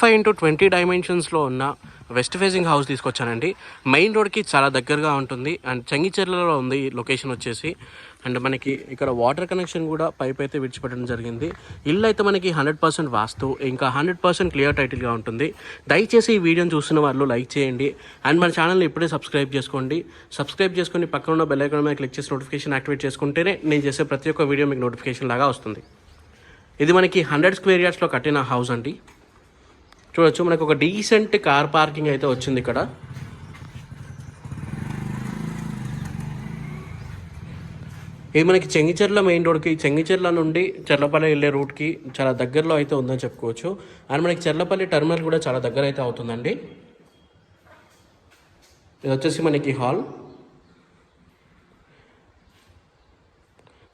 Five into twenty డైమెన్షన్స్లో ఉన్న west facing house తీసుకొచ్చానండి. మెయిన్ రోడ్కి చాలా దగ్గరగా ఉంటుంది. అండ్ చంగిచెర్లలో ఉంది లొకేషన్ వచ్చేసి. అండ్ మనకి ఇక్కడ వాటర్ కనెక్షన్ కూడా పైప్ అయితే విడిచిపెట్టడం జరిగింది. ఇల్లు అయితే మనకి హండ్రెడ్ పర్సెంట్ వాస్తు. ఇంకా హండ్రెడ్ పర్సెంట్ క్లియర్ టైటిల్గా ఉంటుంది. దయచేసి ఈ వీడియోని చూస్తున్న వాళ్ళు లైక్ చేయండి. అండ్ మన ఛానల్ని ఇప్పుడే సబ్స్క్రైబ్ చేసుకోండి. సబ్స్క్రైబ్ చేసుకొని పక్కన ఉన్న బెల్ ఐకాన్ మీద క్లిక్ చేసి నోటిఫికేషన్ యాక్టివేట్ చేసుకుంటేనే నేను చేసే ప్రతి ఒక్క వీడియో మీకు నోటిఫికేషన్ లాగా వస్తుంది. ఇది మనకి హండ్రెడ్ స్క్వేర్ యార్డ్స్లో కట్టిన హౌస్ అండి. చూడొచ్చు. మనకు ఒక డీసెంట్ కార్ పార్కింగ్ అయితే వచ్చింది ఇక్కడ. ఇది మనకి చెంగిచెర్ల మెయిన్ రోడ్కి చెంగిచెర్ల నుండి చెర్లపల్లి వెళ్ళే రూట్కి చాలా దగ్గరలో అయితే ఉందని చెప్పుకోవచ్చు. అండ్ మనకి చెర్లపల్లి టర్మినల్ కూడా చాలా దగ్గర అయితే అవుతుందండి. ఇది వచ్చేసి మనకి హాల్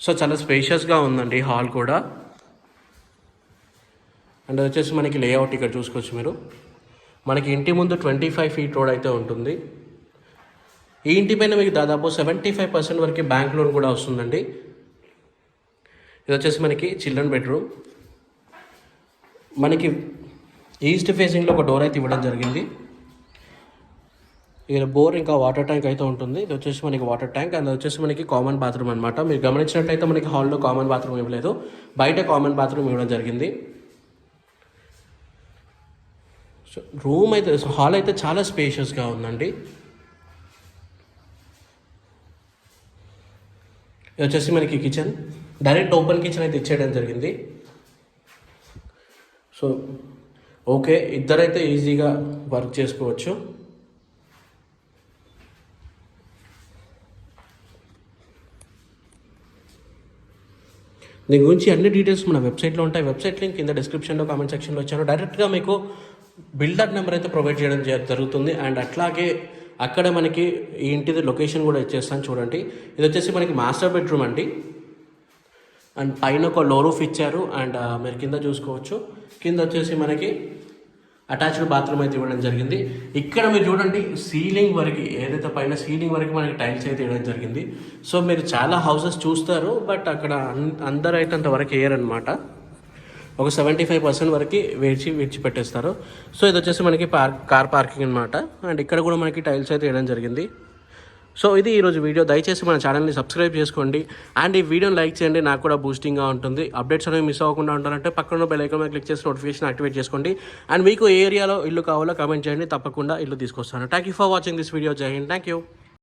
సో చాలా స్పేషియస్గా ఉందండి హాల్ కూడా. అండ్ వచ్చేసి మనకి లేఅవుట్ ఇక్కడ చూసుకోవచ్చు మీరు. మనకి ఇంటి ముందు ట్వంటీ ఫైవ్ ఫీట్ రోడ్ అయితే ఉంటుంది. ఈ ఇంటి పైన మీకు దాదాపు సెవెంటీ ఫైవ్ పర్సెంట్ వరకు బ్యాంక్ లోన్ కూడా వస్తుందండి. ఇది వచ్చేసి మనకి చిల్డ్రన్ బెడ్రూమ్ మనకి ఈస్ట్ ఫేసింగ్లో ఒక డోర్ అయితే ఇవ్వడం జరిగింది. ఇక్కడ బోర్ ఇంకా వాటర్ ట్యాంక్ అయితే ఉంటుంది. ఇది వచ్చేసి మనకి వాటర్ ట్యాంక్ అండ్ వచ్చేసి మనకి కామన్ బాత్రూమ్ అనమాట మీరు గమనించినట్లయితే మనకి హాల్లో కామన్ బాత్రూమ్ ఇవ్వలేదు. బయట కామన్ బాత్రూమ్ ఇవ్వడం జరిగింది. సో రూమ్ అయితే హాల్ అయితే చాలా స్పేషియస్గా ఉందండి. ఇది వచ్చేసి మనకి కిచెన్ డైరెక్ట్ ఓపెన్ కిచెన్ అయితే ఇచ్చేయడం జరిగింది. సో ఓకే ఇద్దరైతే ఈజీగా వర్క్ చేసుకోవచ్చు. దీని గురించి అన్ని డీటెయిల్స్ మన వెబ్సైట్లో ఉంటాయి. వెబ్సైట్ లింక్ కింద డిస్క్రిప్షన్లో కామెంట్ సెక్షన్లో వచ్చాను డైరెక్ట్గా మీకు బిల్డర్ నెంబర్ అయితే ప్రొవైడ్ చేయడం జ- జరుగుతుంది. అండ్ అట్లాగే అక్కడ మనకి ఈ ఇంటిది లొకేషన్ కూడా ఇచ్చేస్తాను చూడండి. ఇది వచ్చేసి మనకి మాస్టర్ బెడ్రూమ్ అండి. అండ్ పైన ఒక లో రూఫ్ ఇచ్చారు. అండ్ మీరు కింద చూసుకోవచ్చు. కింద వచ్చేసి మనకి అటాచ్డ్ బాత్రూమ్ అయితే ఇవ్వడం జరిగింది. ఇక్కడ మీరు చూడండి సీలింగ్ వరకు ఏదైతే పైన సీలింగ్ వరకు మనకి టైల్స్ అయితే ఇవ్వడం జరిగింది. సో మీరు చాలా హౌసెస్ చూస్తారు బట్ అక్కడ అందరూ అయితే అంతవరకు వేయరనమాట ఒక సెవెంటీ ఫైవ్ పర్సెంట్ వరకు వేచి విడిచిపెట్టేస్తారు సో ఇది వచ్చేసి మనకి పార్క్ కార్ పార్కింగ్ అనమాట అండ్ ఇక్కడ కూడా మనకి టైల్స్ అయితే వేయడం జరిగింది. సో ఇది ఈరోజు వీడియో. దయచేసి మన ఛానల్ని సబ్స్క్రైబ్ చేసుకోండి. అండ్ ఈ వీడియోని లైక్ చేయండి. నాకు కూడా బూస్టింగ్గా ఉంటుంది. అప్డేట్స్ అనేవి మిస్ అవ్వకుండా ఉండాలంటే పక్కన బెల్ ఐకాన్ మీద క్లిక్ చేసి నోటిఫికేషన్ యాక్టివేట్ చేసుకోండి. అండ్ మీకు ఏ ఏరియాలో ఇల్లు కావాలో కామెంట్ చేయండి. తప్పకుండా ఇల్లు తీసుకొస్తాను. Thank you for watching this video జై హింద్ థ్యాంక్ యూ